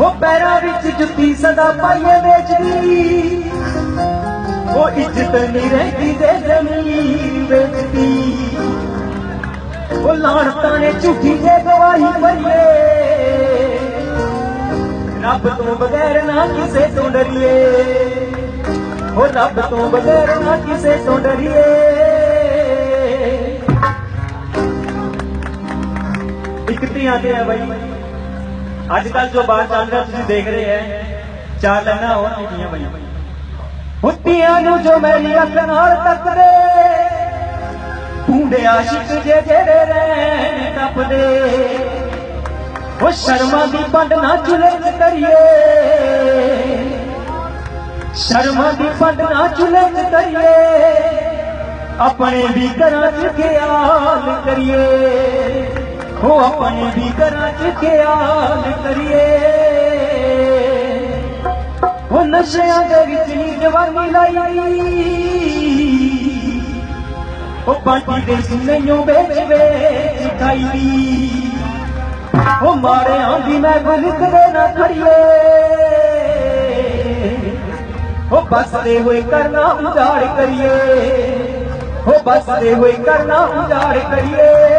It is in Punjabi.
ਉਹ ਪੈਰਾਂ ਵਿੱਚ ਜੁੱਤੀ ਸਦਾ ਪਾਈਏ ਵੇਚਦੀ। ਉਹ ਇੱਜ਼ਤ ਨਹੀਂ ਰਹਿੰਦੀ ਜੇ ਜ਼ਮੀਨ ਵੇਚਦੀ। ਉਹ ਲਾਣਤਾਂ ਨੇ ਝੂਠੀ ਜੇ ਗਵਾਹੀ ਪਈਏ ਰੱਬ ਤੋਂ ਬਗੈਰ ਨਾ ਕਿਸੇ ਤੋਂ ਡਰੀਏ। ਉਹ ਰੱਬ ਤੋਂ ਬਗੈਰ ਨਾ ਕਿਸੇ ਤੋਂ ਡਰੀਏ। ਇੱਕ ਧੀਆਂ ਤੇ ਆ ਬਾਈ। ਅੱਜ ਕੱਲ ਜੋ ਬਾਤ ਚੱਲ ਰਿਹਾ ਤੁਸੀਂ ਦੇਖ ਰਹੇ ਹੈ ਚਾਰ ਲੈਣਾ ਹੋਰ ਲਿਖੀਆਂ ਬਾਈ ਹੁੱਤੀਆਂ ਨੂੰ ਜੋ ਮੇਰੀ ਅੱਖ ਨਾਲ ਤੱਕਦੇ ਭੂੰਡੇ ਆਸ਼ਿਕ ਜੇ ਜਿਹੜੇ ਰਹਿਣ ਟੱਪਦੇ ਉਹ ਸ਼ਰਮਾਂ ਦੀ ਪੰਡ ਨਾ ਚੁਲੇ ਚ ਕਰੀਏ ਸ਼ਰਮਾਂ ਦੀ ਪੰਡ ਨਾ ਚੁਲੇ ਚ ਕਰੀਏ ਆਪਣੇ ਵੀ ਘਰਾਂ ਚ ਖਿਆਲ ਕਰੀਏ ਉਹ ਆਪਣੇ ਵੀ ਘਰਾਂ ਚ ਖਿਆਲ ਕਰੀਏ। ਉਹ ਨਸ਼ਿਆਂ ਦੇ ਵਿੱਚ ਨੀ ਜਵਾਨੀ ਲਾਈ। ਉਹ ਬਾਟੀ ਦੇ ਸੁਨੇਯੋਂ ਵੇਚ ਵੇਚ ਖਾਈ। ਦੀ ਉਹ ਮਾਰਿਆਂ ਦੀ ਮੈਂ ਗੁਲ ਕਦੇ ਨਾ ਖੜੀਏ। ਉਹ ਬਸਦੇ ਹੋਏ ਕਰਨਾ ਉਜਾੜ ਕਰੀਏ। ਉਹ ਬਸਦੇ ਹੋਏ ਕਰਨਾ ਉਜਾੜ ਕਰੀਏ।